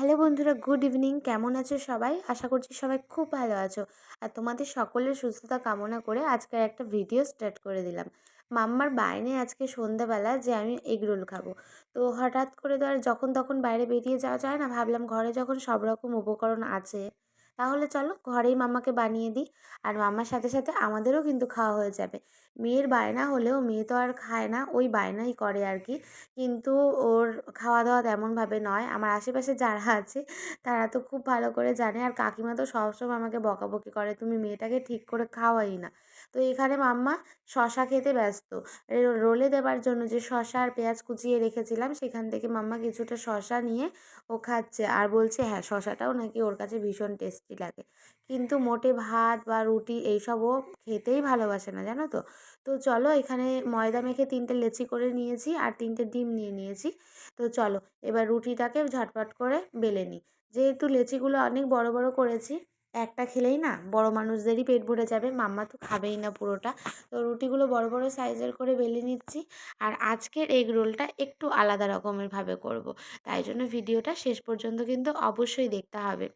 Hello বন্ধুরা, good evening. কেমন আছো সবাই? আশা করছি সবাই খুব ভালো আছো। আর তোমাদের সকলের সুস্থতা কামনা করে আজকের একটা ভিডিও স্টার্ট করে দিলাম। মাম্মার বাইনে আজকে সন্ধ্যাবেলা যে আমি এগরোল খাব। তো হঠাৎ করে ধর যখন তখন বাইরে বেরিয়ে যাওয়া যায় না, ভাবলাম ঘরে যখন সব রকম উপকরণ আছে তাহলে চলো ঘরেই মাম্মাকে বানিয়ে দিই। আর মাম্মার সাথে সাথে আমাদেরও কিন্তু খাওয়া হয়ে যাবে। মেয়ের বায়না হলেও মেয়ে তো আর খায় না, ওই বায়নাই করে আর কি কিন্তু ওর খাওয়া দাওয়া তেমনভাবে নয়। আমার আশেপাশে যারা আছে, তারা তো খুব ভালো করে জানে। আর কাকিমা তো সবসময় আমাকে বকাবকি করে, তুমি মেয়েটাকে ঠিক করে খাওয়াই না। তো এখানে মাম্মা শশা খেতে ব্যস্ত। রোলে দেবার জন্য যে শশা আর পেঁয়াজ কুচিয়ে রেখেছিলাম, সেখান থেকে মাম্মা কিছুটা শশা নিয়ে ও খাচ্ছে। আর বলছে হ্যাঁ শশাটাও নাকি ওর কাছে ভীষণ টেস্টি লাগে। কিন্তু মোটে ভাত বা রুটি এইসবও খেতেই ভালোবাসে না, জানো তো? তো চলো এখানে ময়দা মেখে তিনটে লেচি করে নিয়েছি আর তিনটে ডিম নিয়ে নিয়েছি। তো চলো এবার রুটিটাকে ঝটপট করে বেলে নিই। যেহেতু লেচিগুলো অনেক বড় বড় করেছি, একটা খেলেই না বড় মানুষদেরই পেট ভরে যাবে, মাম্মা তো খাবেই না পুরোটা। তো রুটিগুলো বড় বড় সাইজের করে বেলে নিচ্ছি আর আজকের এগ রোলটা একটু আলাদা রকমের ভাবে করব। তাই জন্য ভিডিওটা শেষ পর্যন্ত কিন্তু অবশ্যই দেখতে হবে।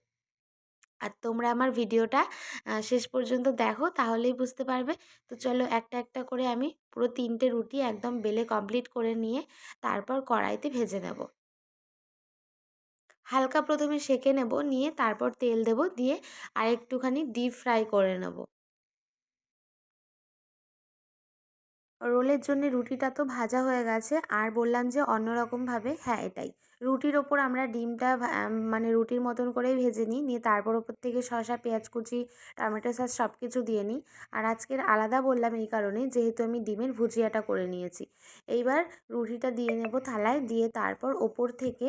আর তোমরা আমার ভিডিওটা শেষ পর্যন্ত দেখো, তাহলেই বুঝতে পারবে। তো চলো একটা একটা করে আমি পুরো তিনটে রুটি একদম বেলে কমপ্লিট করে নিয়ে তারপর কড়াইতে ভেজে নেব। হালকা প্রথমে সেঁকে নেব, নিয়ে তারপর তেল দেব, দিয়ে আর একটুখানি ডিপ ফ্রাই করে নেব। রোলের জন্য রুটিটা তো ভাজা হয়ে গেছে, আর বললাম যে অন্যরকমভাবে হ্যাঁ এটাই। রুটির ওপর আমরা ডিমটা মানে রুটির মতন করেই ভেজে নিই। নিয়ে তারপর ওপর থেকে শসা, পেঁয়াজ কুচি, টমেটো সস সব কিছু দিয়ে নিই। আর আজকের আলাদা বললাম এই কারণে যেহেতু আমি ডিমের ভুজিয়াটা করে নিয়েছি। এইবার রুটিটা দিয়ে নেব থালায়। দিয়ে তারপর ওপর থেকে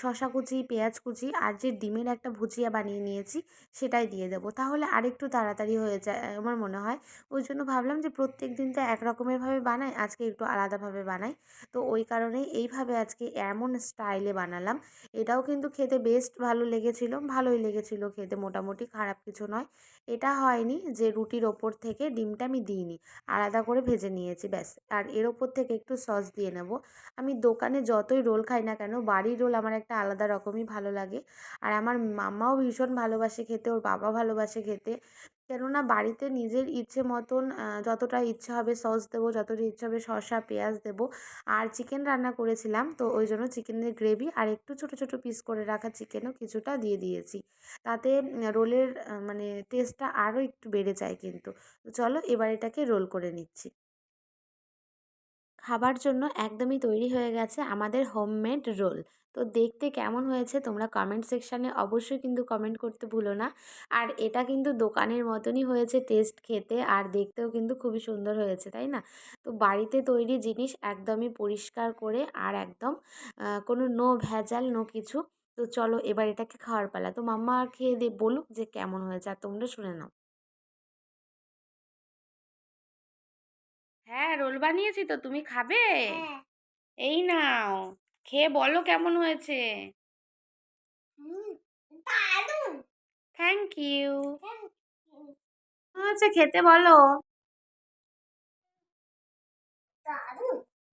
শশা কুচি, পেঁয়াজ কুচি আর যে ডিমের একটা ভুজিয়া বানিয়ে নিয়েছি সেটাই দিয়ে দেবো। তাহলে আরেকটু তাড়াতাড়ি হয়ে যায় আমার মনে হয়। ওই জন্য ভাবলাম যে প্রত্যেক দিন তো এক রকমেরভাবে বানাই, আজকে একটু আলাদাভাবে বানাই। তো ওই কারণেই এইভাবে আজকে এমন স্টাইলে বানালাম। এটাও কিন্তু খেতে বেস্ট ভালো লেগেছিলো, ভালোই লেগেছিলো খেতে, মোটামুটি খারাপ কিছু নয়। এটা হয়নি যে রুটির ওপর থেকে ডিমটা আমি দিইনি, আলাদা করে ভেজে নিয়েছি, ব্যাস। আর এর ওপর থেকে একটু সস দিয়ে নেব। আমি দোকানে যতই রোল খাই না কেন, বাড়ির রোল আমার একটা আলাদা রকমই ভালো লাগে। আর আমার মাম্মাও ভীষণ ভালোবাসে খেতে, ওর বাবা ভালোবাসে খেতে। কেননা বাড়িতে নিজের ইচ্ছে মতন যতটা ইচ্ছা হবে সস দেবো, যতটা ইচ্ছে হবে শসা, পেঁয়াজ দেবো। আর চিকেন রান্না করেছিলাম, তো ওই জন্য চিকেনের গ্রেভি আর একটু ছোটো ছোটো পিস করে রাখা চিকেনও কিছুটা দিয়ে দিয়েছি। তাতে রোলের মানে টেস্টটা আরও একটু বেড়ে যায় কিন্তু। চলো এবার এটাকে রোল করে নিচ্ছি। খাবার জন্য একদমই তৈরি হয়ে গেছে আমাদের হোমমেড রোল তো দেখতে কেমন হয়েছে তোমরা কমেন্ট সেকশানে অবশ্যই কিন্তু কমেন্ট করতে ভুলো না। আর এটা কিন্তু দোকানের মতনই হয়েছে টেস্ট খেতে আর দেখতেও কিন্তু খুবই সুন্দর হয়েছে, তাই না? তো বাড়িতে তৈরি জিনিস একদমই পরিষ্কার করে আর একদম কোনো নো ভেজাল নো কিছু। তো চলো এবার এটাকে খাওয়ার পালা। তো মাম্মা খেয়ে দিয়ে বলুক যে কেমন হয়েছে আর তোমরা শুনে নাও। হ্যাঁ রোল বানিয়েছি তো তুমি খাবে? হ্যাঁ। এই নাও খেয়ে বলো কেমন হয়েছে? থ্যাংক ইউ আচ্ছা খেতে বলো?